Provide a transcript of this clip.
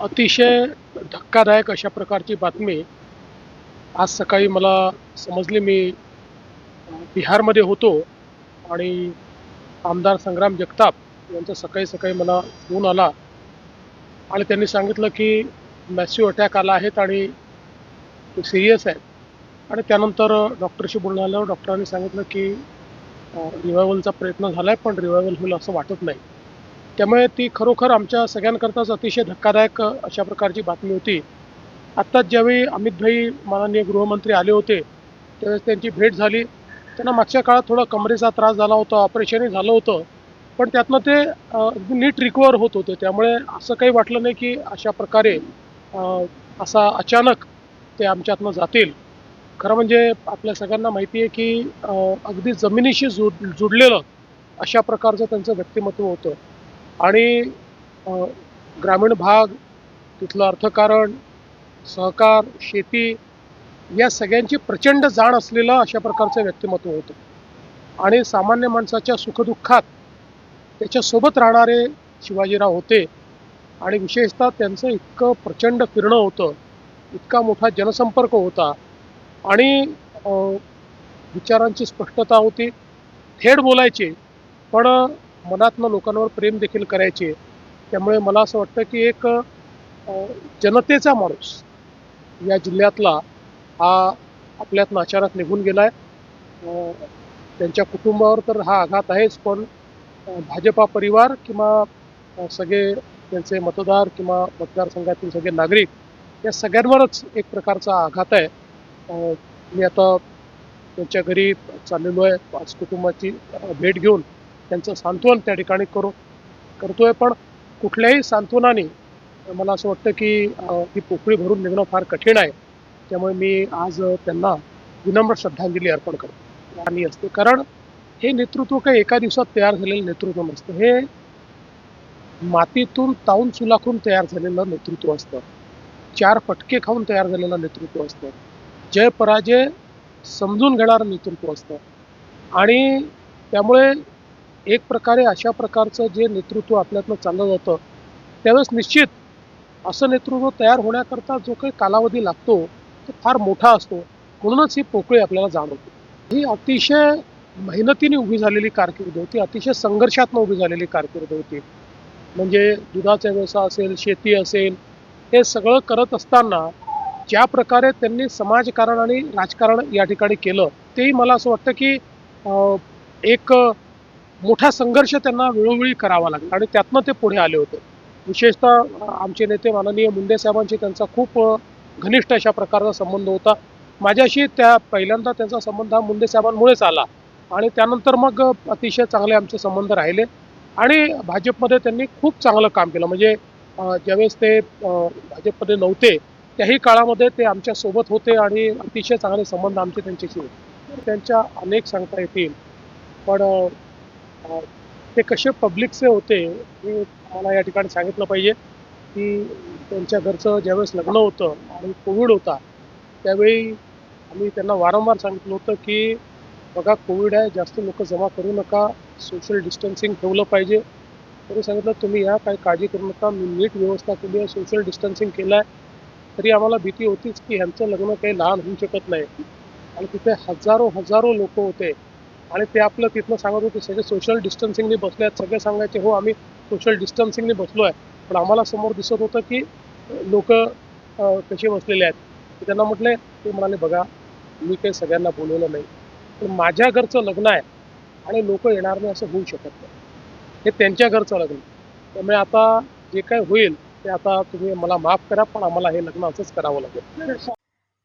अतिशय धक्कादायक अशा प्रकारची बातमी आज सकाळी मला समजली. मी बिहारमध्ये होतो आणि आमदार संग्राम जगताप यांचा सकाळी सकाळी मला फोन आला आणि त्यांनी सांगितलं की मॅसिव अटॅक आला आहेत आणि ते सिरियस आहेत. आणि त्यानंतर डॉक्टरशी बोलणं आल्यावर डॉक्टरांनी सांगितलं की रिवायवलचा प्रयत्न झाला आहे पण रिवायवल होईल असं वाटत नाही. त्यामुळे ती खरोखर आमच्या सगळ्यांकरताच अतिशय धक्कादायक अशा प्रकारची बातमी होती. आत्ताच ज्यावेळी अमितभाई माननीय गृहमंत्री आले होते त्यावेळेस त्यांची भेट झाली. त्यांना मागच्या काळात थोडा कमरेचा त्रास झाला होता ऑपरेशनही झालं होतं. पण त्यातनं ते अगदी नीट रिकवर होत होते. त्यामुळे असं काही वाटलं नाही की अशा प्रकारे असा अचानक ते आमच्यातनं जातील. खरं म्हणजे आपल्या सगळ्यांना माहिती आहे की अगदी जमिनीशी जुड जुडलेलं अशा प्रकारचं त्यांचं व्यक्तिमत्व होतं. आणि ग्रामीण भाग तिथलं अर्थकारण सहकार शेती या सगळ्यांची प्रचंड जाण असलेलं अशा प्रकारचं व्यक्तिमत्व होतं. आणि सामान्य माणसाच्या सुखदुःखात त्याच्यासोबत राहणारे शिवाजीराव होते. आणि विशेषतः त्यांचं इतकं प्रचंड फिरणं होतं इतका मोठा जनसंपर्क होता. आणि विचारांची स्पष्टता होती. थेट बोलायचे. पण मनातनं लोकांवर प्रेम देखील करायचे. त्यामुळे मला असं वाटतं की एक जनतेचा माणूस या जिल्ह्यातला हा आपल्यात नाचारात निघून गेला आहे त्यांच्या कुटुंबावर तर हा आघात आहेच पण भाजपा परिवार किंवा सगळे त्यांचे मतदार किंवा मतदारसंघातील सगळे नागरिक या सगळ्यांवरच एक प्रकारचा आघात आहे. मी आता त्यांच्या घरी चाललेलो आहे. पाच कुटुंबाची भेट घेऊन त्यांचं सांत्वन त्या ठिकाणी करू करतोय. पण कुठल्याही सांत्वनाने मला असं वाटतं की ही पोकळी भरून निघणं फार कठीण आहे. त्यामुळे मी आज त्यांना विनम्र श्रद्धांजली अर्पण करतो. आणि असते कारण हे नेतृत्व काही एका दिवसात तयार झालेलं नेतृत्व नसतं. हे मातीतून ताऊन सुलाखून तयार झालेलं नेतृत्व असतं. चार फटके खाऊन तयार झालेलं नेतृत्व असतं. जय पराजय समजून घेणारं नेतृत्व असतं. आणि त्यामुळे एक प्रकारे अशा प्रकारचं जे नेतृत्व आपल्यातनं चाललं जातं त्यावेळेस निश्चित असं नेतृत्व तयार होण्याकरता जो काही कालावधी लागतो तो फार मोठा असतो. म्हणूनच ही पोकळी आपल्याला जाणवते. ही अतिशय मेहनतीने उभी झालेली कारकीर्द होती अतिशय संघर्षातनं उभी झालेली कारकीर्द होती. म्हणजे दुधाचा व्यवसाय असेल शेती असेल हे सगळं करत असताना ज्या प्रकारे त्यांनी समाजकारण आणि राजकारण या ठिकाणी केलं तेही मला असं वाटतं की एक मोठा संघर्ष त्यांना वेळोवेळी करावा लागला आणि त्यातनं ते पुढे आले होते. विशेषतः आमचे नेते माननीय मुंडे साहेबांशी त्यांचा खूप घनिष्ठ अशा प्रकारचा संबंध होता. माझ्याशी त्या पहिल्यांदा त्यांचा संबंध हा मुंडे साहेबांमुळेच आला आणि त्यानंतर मग अतिशय चांगले आमचे संबंध राहिले आणि भाजपमध्ये त्यांनी खूप चांगलं काम केलं. म्हणजे ज्यावेळेस ते भाजपमध्ये नव्हते त्याही काळामध्ये ते आमच्यासोबत होते आणि अतिशय चांगले संबंध आमचे त्यांच्याशी होते. त्यांच्या अनेक सांगता येतील. पण ते कसे पब्लिकचे होते हे मला या ठिकाणी सांगितलं पाहिजे की त्यांच्या घरचं ज्यावेळेस लग्न होतं आणि कोविड होता त्यावेळी आम्ही त्यांना वारंवार सांगितलं होतं की बघा कोविड आहे जास्त लोक जमा करू नका सोशल डिस्टन्सिंग ठेवलं पाहिजे. तरी सांगितलं तुम्ही या काही काळजी करू नका मी नीट व्यवस्था केली आहे सोशल डिस्टन्सिंग केलं आहे तरी आम्हाला भीती होतीच की ह्यांचं लग्न काही लहान होऊ शकत नाही. आणि तिथे हजारो हजारो लोक होते. आणि ते आपलं तिथनं सांगत होते सगळे सोशल डिस्टन्सिंगने बसले आहेत. सगळे सांगायचे हो आम्ही सोशल डिस्टन्सिंगने बसलो आहे पण आम्हाला समोर दिसत होतं की लोक कसे बसलेले आहेत. त्यांना म्हटले ते म्हणाले बघा मी काही सगळ्यांना बोलवलं नाही. पण माझ्या घरचं लग्न आहे आणि लोक येणार नाही असं होऊ शकत नाही. हे त्यांच्या घरचं लग्न त्यामुळे आता जे काय होईल ते आता तुम्ही मला माफ करा पण आम्हाला हे लग्न असंच करावं लागेल.